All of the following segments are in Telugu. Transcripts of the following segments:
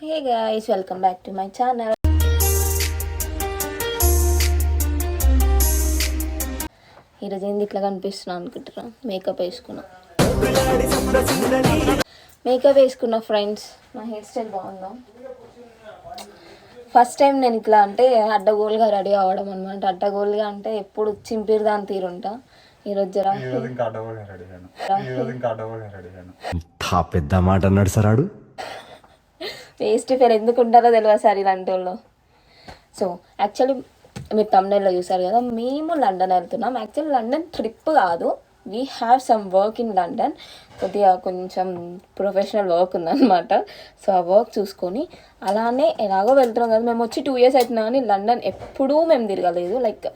Hey guys welcome back to my channel ఈరోజు ఏంది ఇట్లా కనిపిస్తున్నా అనుకుంటారా మేకప్ వేసుకున్నా. మేకప్ వేసుకున్న ఫ్రెండ్స్ నా హెయిర్ స్టైల్ బాగుందా? ఫస్ట్ టైం నేను ఇట్లా అంటే అడ్డగోలుగా రెడీ అవ్వడం అనమాట అడ్డగోలుగా అంటే ఎప్పుడు చింపిరి దాని తీరుంటా ఈరోజు జర? పెద్ద మాట అన్నాడు సార్ ఆడు వేస్ట్ ఫేర్ ఎందుకు ఉంటారో తెలియదు సార్ ఇలాంటి వాళ్ళు సో యాక్చువల్లీ మీరు తమిళలో చూసారు కదా మేము లండన్ వెళ్తున్నాం. యాక్చువల్లీ లండన్ ట్రిప్ కాదు. We have some work in London కొద్దిగా కొంచెం ప్రొఫెషనల్ వర్క్ ఉందన్నమాట. సో ఆ వర్క్ చూసుకొని అలానే ఎలాగో వెళ్తున్నాం కదా. మేము వచ్చి టూ ఇయర్స్ అవుతున్నాం కానీ లండన్ ఎప్పుడూ మేము తిరగలేదు. లైక్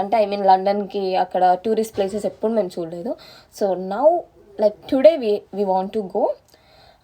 అంటే ఐ మీన్ లండన్కి అక్కడ టూరిస్ట్ ప్లేసెస్ ఎప్పుడు మేము చూడలేదు. So now like today we we want to go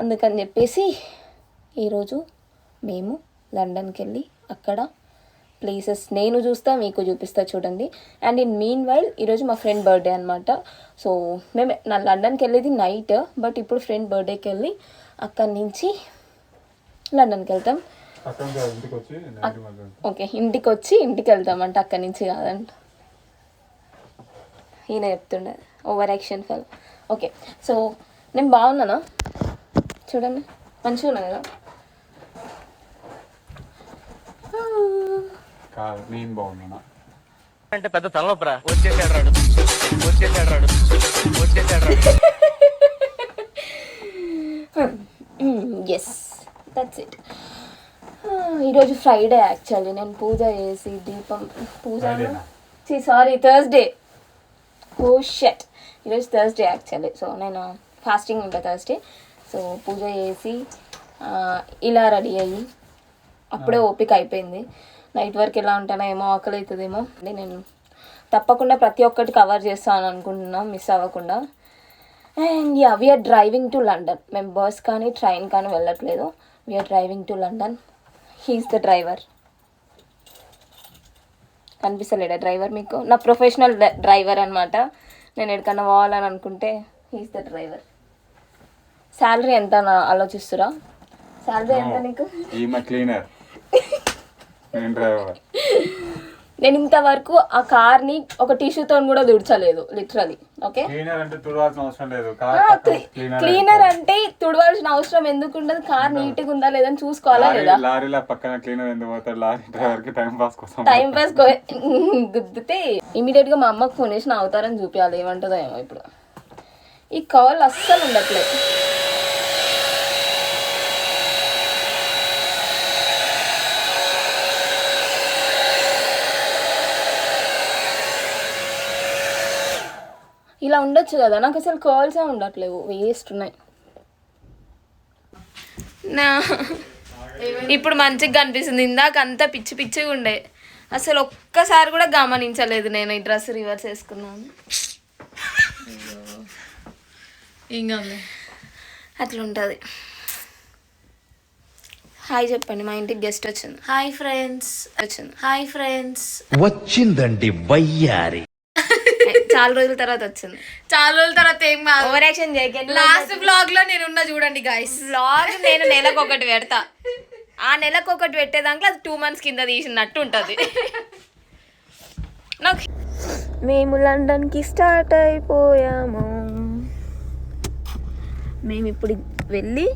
అందుకని చెప్పేసి ఈరోజు మేము లండన్కి వెళ్ళి అక్కడ ప్లేసెస్ నేను చూస్తా మీకు చూపిస్తా చూడండి. అండ్ ఇన్ మీన్ వైల్ ఈరోజు మా ఫ్రెండ్ బర్త్డే అనమాట సో మేము నా లండన్కి వెళ్ళేది నైట్ బట్ ఇప్పుడు ఫ్రెండ్ బర్త్డేకి వెళ్ళి అక్కడి నుంచి లండన్కి వెళ్తాం ఇంటికి వచ్చి ఓకే ఇంటికి వచ్చి ఇంటికి వెళ్తామంట అక్కడి నుంచి కాదంట. ఈయన చెప్తుండే ఓవర్ యాక్షన్ ఫెల్. ఓకే సో నేను బాగున్నానా? చూడండి మంచిగా ఉన్నా కదా? కాదు నేను అంటే పెద్ద తలనొప్పరా. వచ్చేసాడు రాడు. వచ్చేసాడు రాడు. వచ్చేసాడు రాడు. ఎస్ దట్స్ ఇట్ ఈరోజు ఫ్రైడే యాక్చువల్లీ నేను పూజ చేసి దీపం పూజ? సారీ థర్స్డే ఓ షెట్ ఈరోజు థర్స్డే యాక్చువల్లీ సో నేను ఫాస్టింగ్ ఉంటా థర్స్డే సో పూజ చేసి ఇలా రెడీ అయ్యి అప్పుడే ఓపిక అయిపోయింది. నైట్ వరకు ఎలా ఉంటానో ఏమో ఆకలి అవుతుందేమో. అంటే నేను తప్పకుండా ప్రతి ఒక్కటి కవర్ చేస్తాను అనుకుంటున్నా మిస్ అవ్వకుండా. And yeah we are driving to London మేము బస్ కానీ ట్రైన్ కానీ వెళ్ళట్లేదు. We are driving to London he is the driver కనిపిస్తలేడా driver మీకు? నా ప్రొఫెషనల్ డ్రైవర్ అనమాట నేను ఎక్కడికన్నా పోవాలని అనుకుంటే హీఈస్ ద డ్రైవర్ శాలరీ ఎంత ఆలోచిస్తురా? శాలరీ ఎంత నీకు? క్లీనర్ నేను ఇంతవరకు ఆ కార్ని ఒక టిష్యూతో కూడా దుడ్చలేదు లిటరలీ ఓకే క్లీనర్ అంటే తుడవాల్సిన అవసరం లేదు. కార్ పక్కన cleaner క్లీనర్ అయిపోతుంది. అంటే తుడవాల్సిన అవసరం ఎందుకు ఉండదు? కార్ నీట్గా ఉందా లేదని చూసుకోవాలా లేదా? లారీల పక్కన క్లీనర్ ఎందుకు పోతాడు లారీ డ్రైవర్కి టైం పాస్ కోసం టైం పాస్ గుద్దితే ఇమీడియట్గా మా అమ్మకు ఫోన్ చేసి నా అవతారం చూపించాలి ఏమంటుందో ఏమో ఇప్పుడు. ఈ కాల్ అస్సలు ఉండట్లేదు. ఇలా ఉండొచ్చు కదా. నాకు అసలు కాల్సే ఉండట్లేవు. వేస్ట్ ఉన్నాయి. నా ఇప్పుడు మంచిగా కనిపిస్తుంది. ఇందాక అంతా పిచ్చి పిచ్చిగా ఉండే. అసలు ఒక్కసారి కూడా గమనించలేదు నేను ఈ డ్రెస్ రివర్స్ వేసుకున్నాను. ఇంకా అట్లా ఉంటుంది హాయ్ చెప్పండి. మా ఇంటికి గెస్ట్ వచ్చింది. హాయ్ ఫ్రెండ్స్ వచ్చింది. హాయ్ ఫ్రెండ్స్ వచ్చిందండి వయ్యారి. చాలా రోజుల తర్వాత వచ్చింది. చాలా రోజుల తర్వాత ఏం ఓవర్ యాక్షన్ చేయకండి లాస్ట్ బ్లాగ్లో నేను ఉన్నా చూడండి గాయస్ బ్లాగ్ నేను నెలకు ఒకటి పెడతా. ఆ నెలకు ఒకటి పెట్టే దాంట్లో అది టూ మంత్స్ కింద తీసినట్టు ఉంటుంది. నాకు మేము లండన్కి స్టార్ట్ అయిపోయాము. మేము ఇప్పుడు వెళ్ళి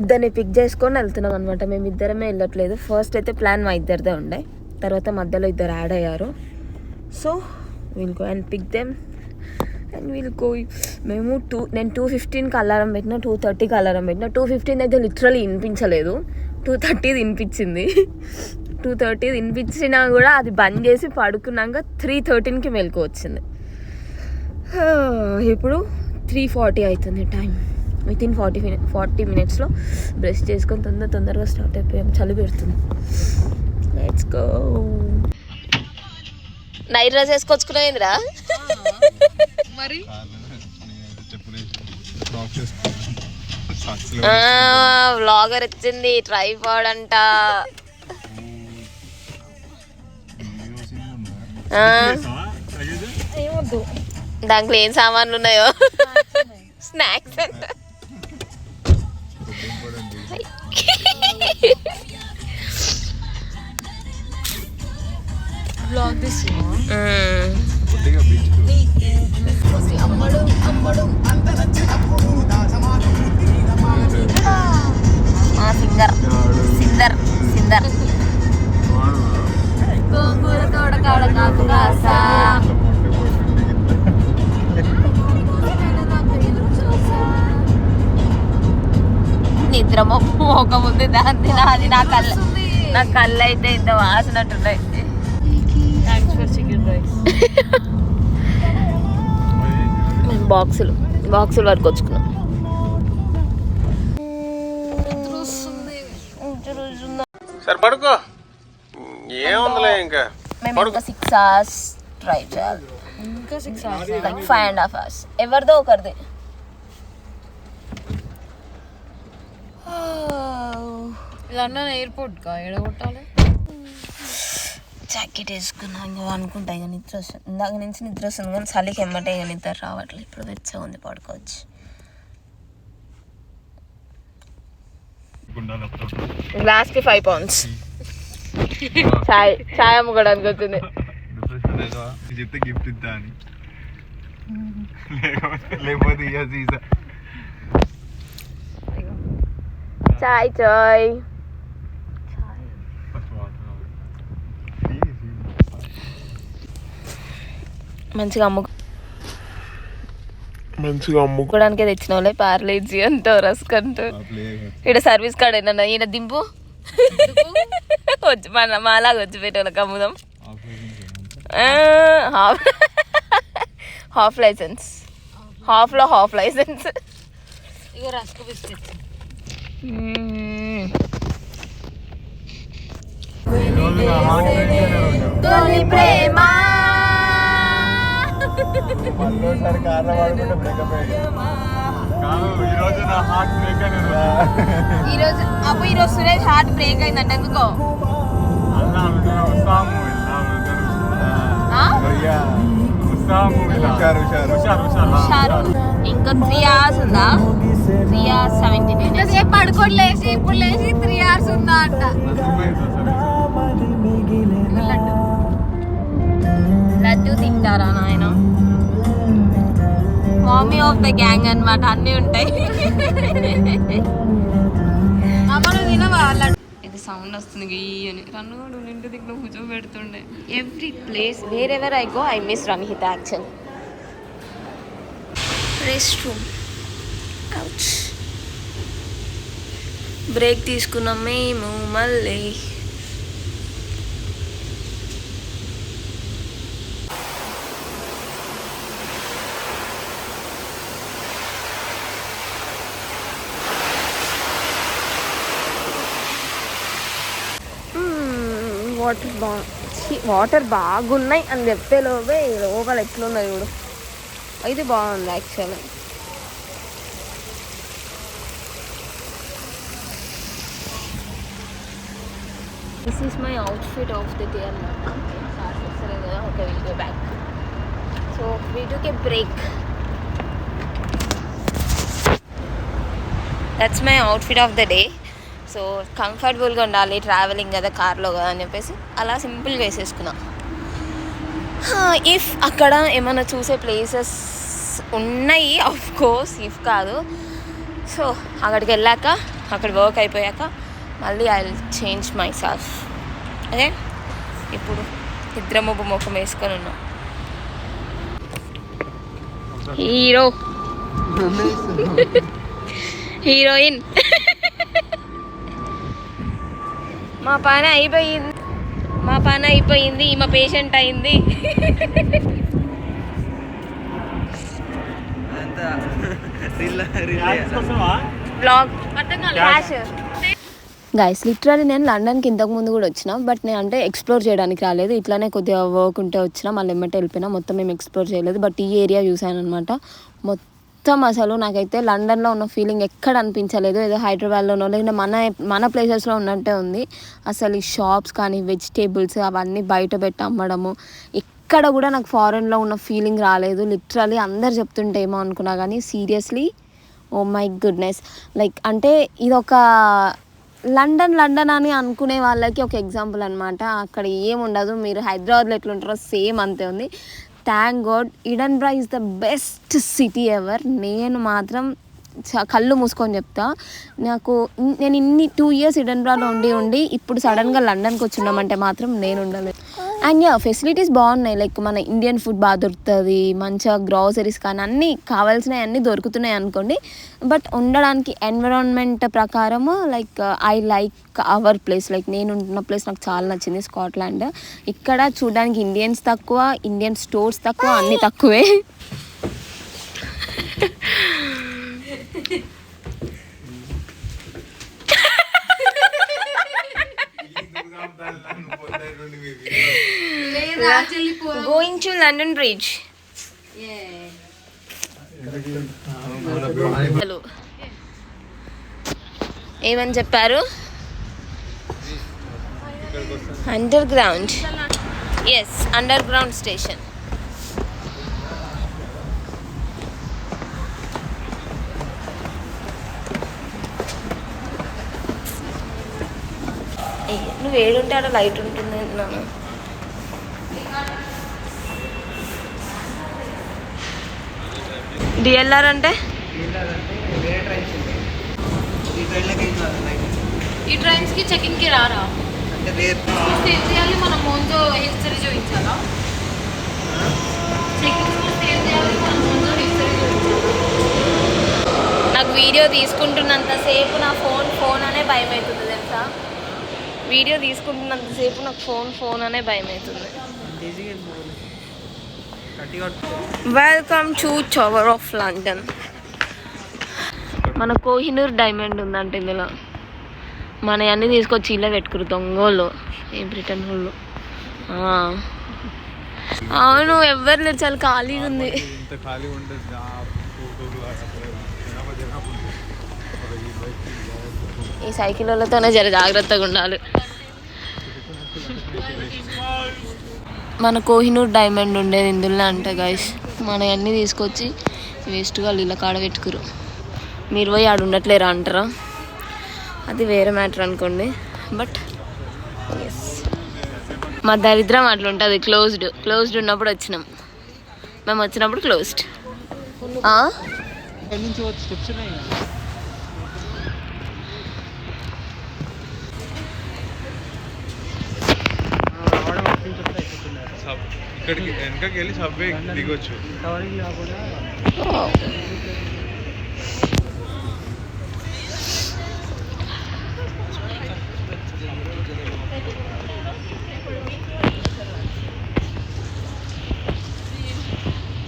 ఇద్దరిని పిక్ చేసుకొని వెళ్తున్నాం అనమాట మేము ఇద్దరమే వెళ్ళట్లేదు. ఫస్ట్ అయితే ప్లాన్ మా ఇద్దరిదే ఉండే. తర్వాత మధ్యలో ఇద్దరు యాడ్ అయ్యారు. So will go and pick them and will go మేము టూ నేను టూ ఫిఫ్టీన్కి అలారం పెట్టిన టూ థర్టీకి అలారం పెట్టిన. టూ ఫిఫ్టీన్ అయితే లిటరలీ వినిపించలేదు. టూ థర్టీది వినిపించింది. టూ థర్టీది వినిపించినా కూడా అది బంద్ చేసి పడుకున్నాక త్రీ థర్టీన్కి మెలకు వచ్చింది. ఇప్పుడు త్రీ ఫార్టీ అవుతుంది time within forty minute forty మినిట్స్లో బ్రష్ చేసుకొని తొందర తొందరగా స్టార్ట్ అయిపోయాం. చలి పెడుతుంది. లెట్స్ గో నైట్ డ్రెస్ వేసుకొచ్చుకునేదిరా మరి? వ్లాగర్ వచ్చింది ట్రైపాడ్ అంట. దాంట్లో ఏం సామాన్లు ఉన్నాయో? స్నాక్స్ అంట. బ్లాగ్ తీస్తున్నా మా సింగర్ సిందర్ సిందర్ గోంగూర తోడ కాడ నాకు కాసా నిద్ర మొక్క ముందు దాన్ని నాది నా కళ్ళ నా కళ్ళు అయితే ఇంత వాసినట్టున్నాయి బాక్సులు బాక్సులు వరకు వచ్చుకున్నాం. సరే పడుకో. ఏముందిలే ఇంకా? మేము ఇంకా సిక్స్ అవర్స్ డ్రైవ్ చేయాలి. ఇంకా six hours like five and half hours ఎవరిదో ఒకరిది. లండన్ ఎయిర్పోర్ట్ కా? ఎడగొట్టాలి జాకెట్ వేసుకున్నా ఇంకా అనుకుంటా ఇక నిద్ర వస్తుంది ఇందాక నుంచి నిద్ర వస్తుంది కానీ చలికి ఎమ్మటే ఇక నిద్ర రావట్లేదు ఇప్పుడు వెచ్చగా ఉంది పడుకోవచ్చు. గ్లాస్కి ఫైవ్ పౌండ్స్ చాయ్ చాయ్ అమ్ముకోవడానికి వచ్చింది చెప్తే గిఫ్ట్ ఇద్దా అని. లేకపోతే చాయ్ చాయ్. మంచిగా అమ్ముకో మంచిగా అమ్ము అమ్ముకోవడానికి తెచ్చిన వాళ్ళే పార్లేజీ అంటూ రస్క్ అంటూ ఇక్కడ సర్వీస్ కార్డ్ ఏంటన్నా ఈయన దింపు. వచ్చి మన మాలాగా వచ్చి పెట్టేవాళ్ళకి అమ్ముదాం. Half half license. హాఫ్లో హాఫ్ లైసెన్స్. ఇక రస్క్ బిస్కెట్స్ ప్రేమ. మళ్ళీసారి బ్రేకప్ నా హార్ట్ బ్రేక్ ఈరోజు అప్పుడు ఈరోజు సురేష్ హార్ట్ బ్రేక్ అయిందంట ఎందుకో? హుషారు షారు ఇంకా త్రీ అవర్స్ ఉందా? త్రీ అవర్స్ సెవెంటీన్ ఇంతసేపు పడుకోని లేచి ఇప్పుడు లేచి త్రీ అవర్స్ ఉందా అంట. లడ్డు తింటారా నాయన? మామీ ఆఫ్ ద గ్యాంగ్ అన్నమాట అన్నీ ఉంటాయి. తినవా లడ్డు. సౌండ్ వస్తుంది గీ అని. రన్నుడు నిండు దిగ్గు కూర్చో పెడుతుండే every place wherever I go I miss run hit action rest room out break తీసుకున్నాం మేము మళ్ళీ. వాటర్ బా వాటర్ బాగున్నాయి అని చెప్పేలోవే లోపల ఎట్లున్నాయి చూడు. ఇది బాగుంది actually. This is my outfit of the day అనమాట సరే కదా okay will go back so we took a break that's my outfit of the day so కంఫర్టబుల్గా ఉండాలి ట్రావెలింగ్ కదా కార్లో కదా అని చెప్పేసి అలా సింపుల్గా వేసేసుకున్నా ఇఫ్ అక్కడ ఏమైనా చూసే ప్లేసెస్ ఉన్నాయి ఆఫ్ కోర్స్ ఇఫ్ కాదు. సో అక్కడికి వెళ్ళాక అక్కడ వర్క్ అయిపోయాక మళ్ళీ ఐ చేంజ్ మై సెల్ఫ్ అదే ఇప్పుడు ఇద్దరు ముగ్గు ముఖం వేసుకొని ఉన్నాం. హీరో. హీరోయిన్. మా పని అయిపోయింది. మా పని అయిపోయింది మా పేషెంట్ అయింది. బ్లాగ్ గైస్ లిటరలీ నేను లండన్కి ఇంతకు ముందు కూడా వచ్చిన బట్ నేను అంటే ఎక్స్ప్లోర్ చేయడానికి రాలేదు. ఇట్లానే కొద్దిగా వర్క్ ఉంటే వచ్చిన మళ్ళీ ఎమ్మటే వెళ్ళిపోయినా మొత్తం మేము ఎక్స్ప్లోర్ చేయలేదు. బట్ ఈ ఏరియా చూసాను అనమాట మొత్తం మొత్తం అసలు నాకైతే లండన్లో ఉన్న ఫీలింగ్ ఎక్కడ అనిపించలేదు. ఏదో హైదరాబాద్లోనో లేదంటే మన మన ప్లేసెస్లో ఉన్నట్టే ఉంది. అసలు ఈ షాప్స్ కానీ వెజిటేబుల్స్ అవన్నీ బయట పెట్టి అమ్మడము ఎక్కడ కూడా నాకు ఫారెన్లో ఉన్న ఫీలింగ్ రాలేదు. లిటరలీ అందరు చెప్తుంటే ఏమో అనుకున్నా కానీ seriously oh my goodness. Like అంటే ఇది ఒక లండన్ లండన్ అని అనుకునే వాళ్ళకి ఒక ఎగ్జాంపుల్ అనమాట అక్కడ ఏముండదు మీరు హైదరాబాద్లో ఎట్లుంటారో సేమ్ అంతే ఉంది. Thank God Edinburgh is the best city ever నేను మాత్రం చ- కళ్ళు మూసుకొని చెప్తా. నాకు నేను ఇన్ని టూ ఇయర్స్ ఇడన్బ్రాలో ఉండి ఉండి ఇప్పుడు సడన్గా లండన్కి వచ్చి ఉన్నామంటే మాత్రం నేను ఉండలేదు అండ్ యా ఫెసిలిటీస్ బాగున్నాయి. లైక్ మన ఇండియన్ ఫుడ్ బాగా దొరుకుతుంది. మంచిగా గ్రాసరీస్ కానీ అన్నీ కావాల్సినవి అన్నీ దొరుకుతున్నాయి అనుకోండి. బట్ ఉండడానికి ఎన్విరాన్మెంట్ ప్రకారము like I like our place like నేను ఉంటున్న ప్లేస్ నాకు చాలా నచ్చింది స్కాట్లాండ్ ఇక్కడ చూడడానికి ఇండియన్స్ తక్కువ ఇండియన్ స్టోర్స్ తక్కువ అన్నీ తక్కువే లేదా చెల్లిపో going to London bridge hello ఏమని చెప్పారు? Underground yes underground station నువ్వు ఏడుంటే ఆడ లైట్ ఉంటుంది నాన్న? డిఎల్ఆర్ అంటే? ఈ ట్రైన్స్కి చెకింగ్కి రారా? చేయాలి? మనం ముందు హిస్టరీ చూపించాలా? చెకింగ్ చూస్తే ఏం చేయాలి? మనం ముందు హిస్టరీ చూపించాలా? నాకు వీడియో తీసుకుంటున్నంతసేపు నా ఫోన్ ఫోన్ అనే భయం అవుతుంది తెలుసా? వీడియో తీసుకుంటున్నంతసేపు నాకు ఫోన్ ఫోన్ అనే భయం అవుతుంది welcome to tower of London మన కోహినూర్ డైమండ్ ఉందంట ఇందులో. మన అన్నీ తీసుకొచ్చి ఇలా పెట్టుకురు దొంగోళ్ళు ఏం బ్రిటన్ వాళ్ళు. ఆ. అవును ఎవ్వరు లేరు చాలా ఖాళీగా ఉంది. ఈ సైకిల్ వాళ్ళతోనే జర జాగ్రత్తగా ఉండాలి. మన కోహినూర్ డైమండ్ ఉండేది ఇందులో అంట గైస్ మన అన్నీ తీసుకొచ్చి వేస్ట్గా ఇలా కాడ పెట్టుకురు మీరు పోయి ఆడు ఉండట్లేరా అంటారా? అది వేరే మ్యాటర్ అనుకోండి. బట్ ఎస్ మా దరిద్రం అట్లా ఉంటుంది. క్లోజ్డ్ క్లోజ్డ్ ఉన్నప్పుడు వచ్చినాం. మేము వచ్చినప్పుడు క్లోజ్డ్ ఇక్కడికి వెనకకి వెళ్ళి సబ్వే దిగొచ్చు.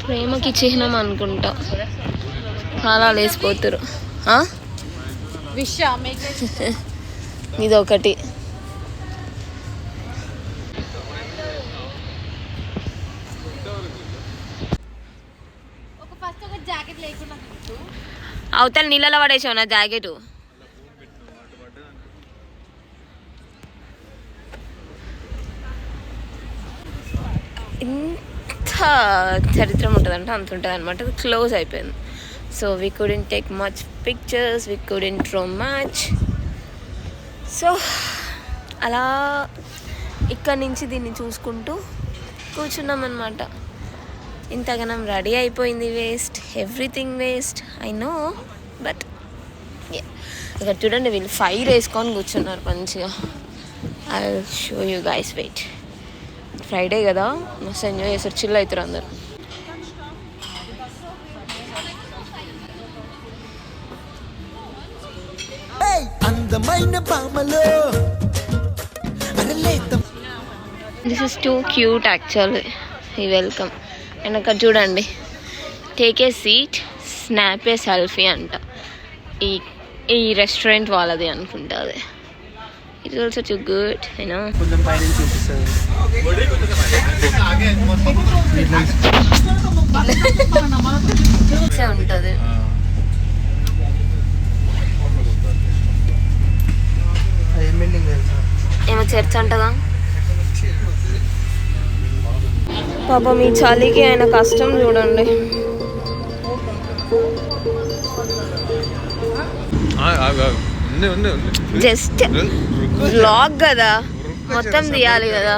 ప్రేమకి చిహ్నం అనుకుంటా. చాలా లేసిపోతారు ఆ? విష ఇది ఒకటి అవతల నీళ్ళలో పడేసావు నా జాకెట్. ఇంత చరిత్రం ఉంటుందంటే అంత ఉంటుంది అనమాట అది క్లోజ్ అయిపోయింది. So we couldn't take much pictures we couldn't draw much so అలా ఇక్కడి నుంచి దీన్ని చూసుకుంటూ కూర్చున్నాం అనమాట ఇంతగానం రెడీ అయిపోయింది waste everything waste I know but ఇక్కడ చూడండి వీళ్ళు ఫైర్ వేసుకొని కూర్చున్నారు మంచిగా. I show you guys wait Friday కదా మస్తు ఎంజాయ్ చేస్తారు చిల్ అవుతారు అందరు. అందమైన బామలో this is too cute actually ఈ వెల్కమ్ అక్కడ చూడండి. Take a seat snap a selfie అంట. ఈ ఈ రెస్టారెంట్ వాళ్ళది అనుకుంటా అది. It also too good you know ఉంటుంది. ఏమో చర్చ్ అంటదా పాప మీ చలికి ఆయన కష్టం చూడండి. జస్ట్ బ్లాగ్ కదా. మొత్తం తీయాలి కదా.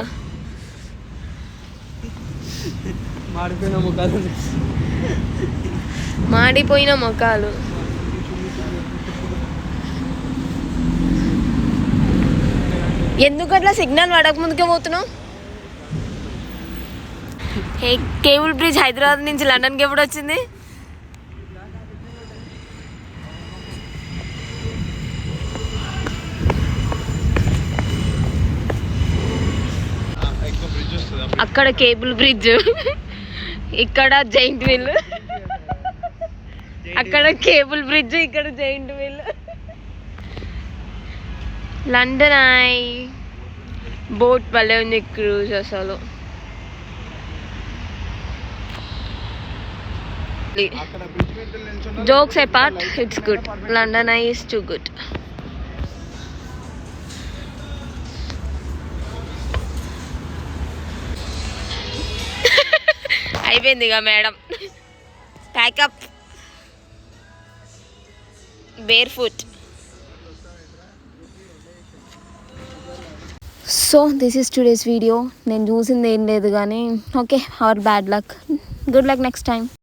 మాడిపోయిన మొక్కలు ఎందుకు అట్లా సిగ్నల్ పడక ముందుకే పోతున్నావు? హే కేబుల్ బ్రిడ్జ్ హైదరాబాద్ నుంచి లండన్కి ఎప్పుడు వచ్చింది? అక్కడ కేబుల్ బ్రిడ్జ్. ఇక్కడ జైంట్ వీల్. అక్కడ కేబుల్ బ్రిడ్జ్ ఇక్కడ giant wheel. London eye. Boat భలే ఉంది క్రూజ్ అసలు అక్కడ బ్రిడ్జ్ మీద నిల్చున్నా jokes apart it's good London eye is too good అయిపోయింది ఇక madam. Pack up barefoot so this is today's video నేను చూసింది ఏం లేదు కానీ okay our bad luck good luck next time